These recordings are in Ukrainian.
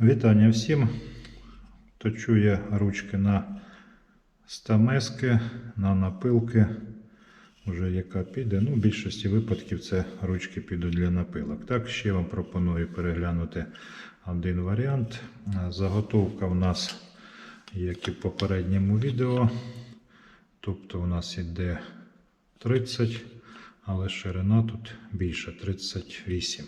Вітання всім. Точу я ручки на стамески, на напилки. Уже яка піде. Ну, в більшості випадків це ручки підуть для напилок. Так, ще вам пропоную переглянути один варіант. Заготовка в нас, як і в попередньому відео. Тобто у нас іде 30, але ширина тут більше 38.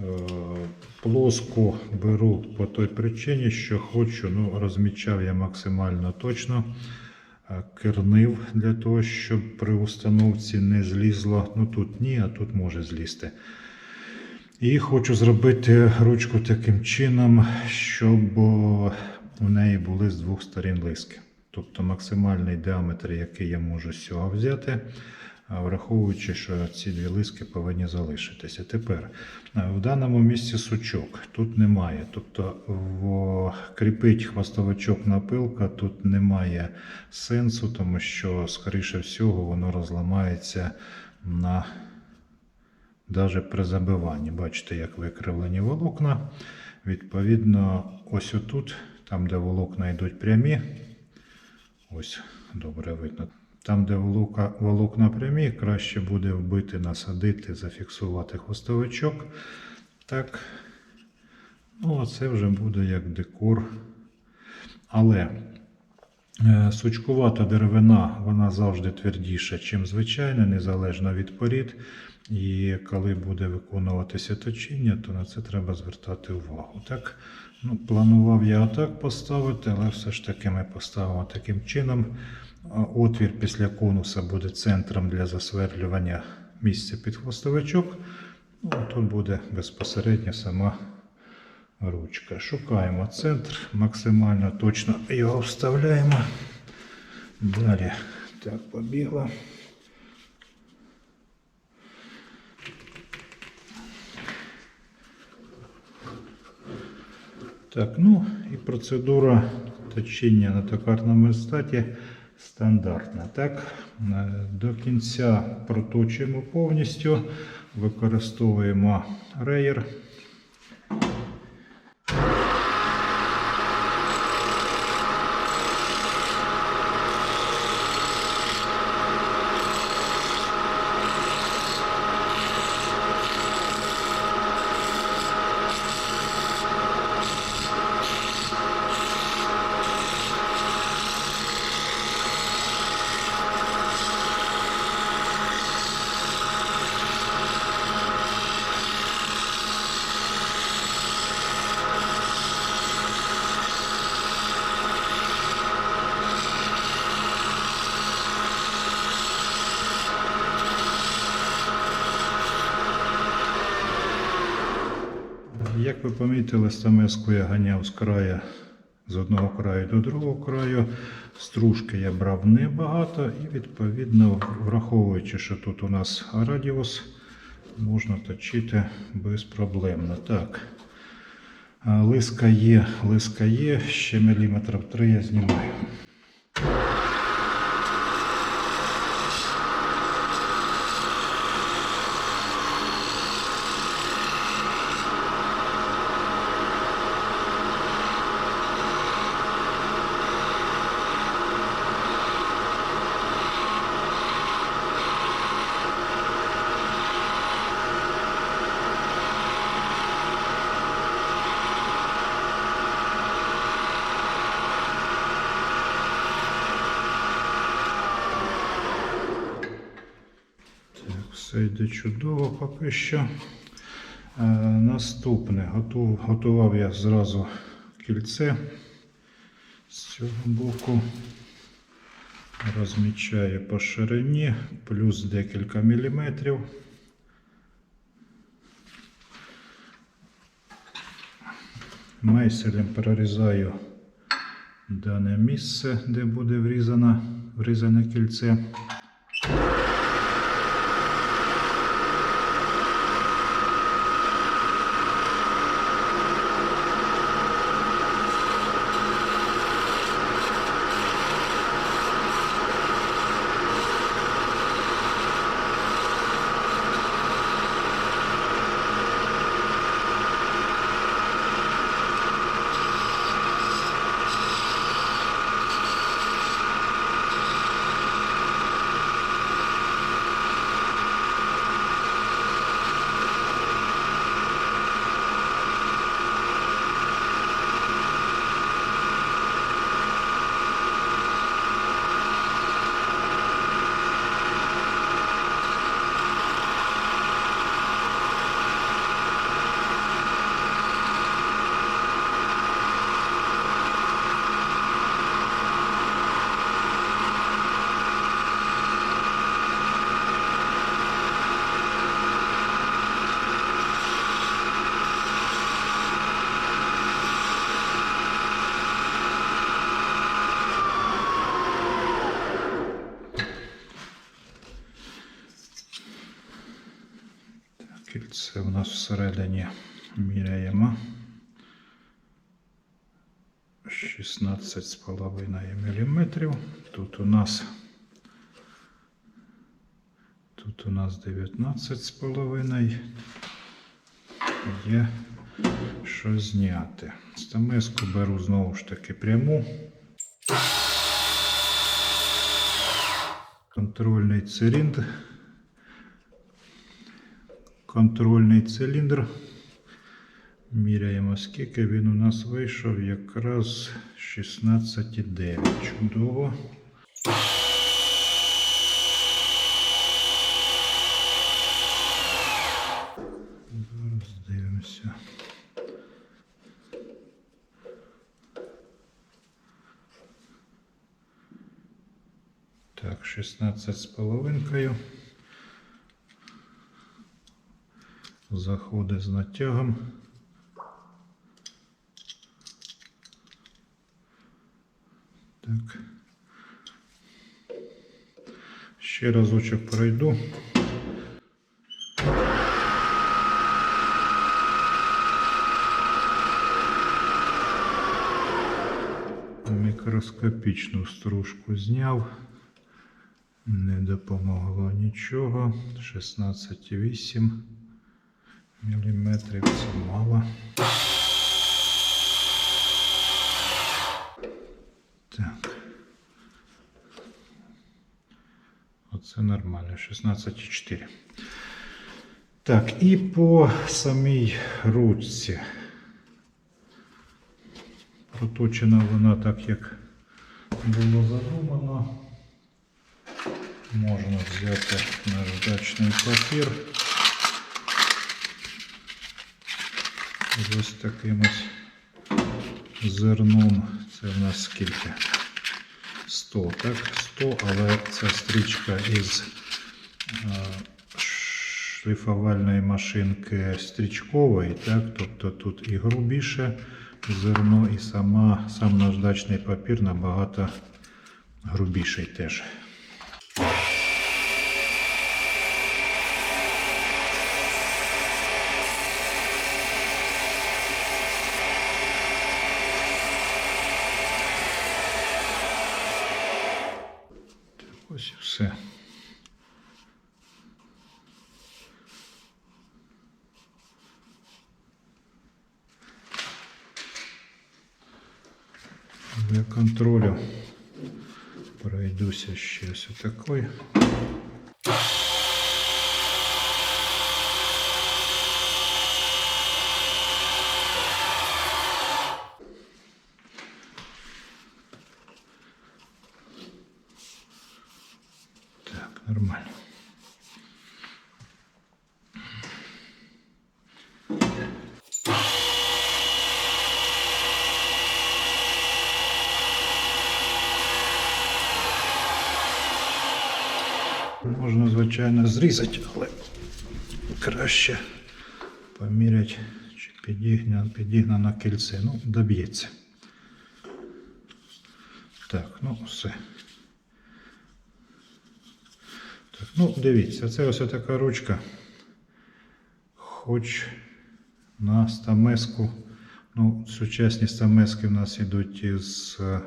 Е, Плоску беру по той причині, що хочу, ну, розмічав я максимально точно, е, кернив для того, щоб при установці не злізло. Ну тут ні, а тут може злізти. І хочу зробити ручку таким чином, щоб у неї були з двох сторін лиски. Тобто максимальний діаметр, який я можу з цього взяти, враховуючи, що ці дві лиски повинні залишитися. Тепер в даному місці сучок тут немає. Тобто в... кріпить хвостовичок напилка тут немає сенсу, тому що, скоріше всього, воно розламається на навіть при забиванні. Бачите, як викривлені волокна. Відповідно, ось отут, там, де волокна йдуть прямі, ось добре видно. Там, де волокна прямі, краще буде вбити, насадити, зафіксувати хвостовичок. Так. Ну, це вже буде як декор. Але е, сучкувата деревина, вона завжди твердіша, ніж звичайна, незалежно від порід. І коли буде виконуватися точіння, то на це треба звертати увагу. Так, ну, планував я отак поставити, але все ж таки ми поставимо таким чином. Отвір після конуса буде центром для засверлювання місця під хвостовичок. Ну, тут буде безпосередньо сама ручка. Шукаємо центр, максимально точно його вставляємо. Далі так, побігла. Так, ну і процедура точіння на токарному верстаті стандартна. Так, Е, до кінця проточуємо повністю, використовуємо реєр. Як ви помітили, стамеску я ганяв з краю з одного краю до другого краю. Стружки я брав небагато і відповідно, враховуючи, що тут у нас радіус, можна точити безпроблемно. Так. Лиска є, лиска є, ще міліметрів 3 я знімаю. Так, все йде чудово поки що. Е, наступне. Готував я зразу кільце з цього боку. Розмічаю по ширині, плюс декілька міліметрів. Мейселем прорізаю дане місце, де буде врізано, врізане кільце. Всередині міряємо 16,5 мм. Тут у нас Тут у нас 19,5. Є що зняти. Стамеску беру знову ж таки пряму. Контрольний циліндр. Контрольний циліндр. Міряємо, скільки він у нас вийшов. Якраз 16,9. Чудово. Зараз дивимося. Так, 16 з половинкою. Заходить з натягом. Так. Ще разочок пройду. Мікроскопічну стружку зняв. Не допомогло нічого. 16,8 мм це мало. Так. Оце нормально. 16,4. Так, і по самій ручці. Проточена вона так, як було задумано. Можна взяти наждачний папір. З ось таким ось зерном. Це в нас скільки? 100, так? 100, але це стрічка із е, шліфувальної машинки стрічкової, так? Тобто тут і грубіше зерно, і сама, сам наждачний папір набагато грубіший теж. Ось і все. Для контролю пройдуся ще ось такой. Так, нормально. Можна, звичайно, зрізати, але краще поміряти, чи підігнано, підігнано кільце. Ну, доб'ється. Так, ну все. Так, ну, дивіться, це ось така ручка. Хоч на стамеску. Ну, сучасні стамески в нас йдуть із, е,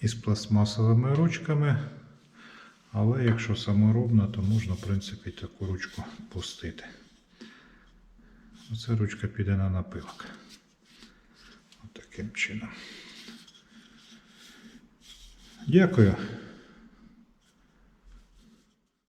із пластмасовими ручками. Але якщо саморобна, то можна, в принципі, таку ручку пустити. Оце ручка піде на напилок. Отаким чином. Дякую.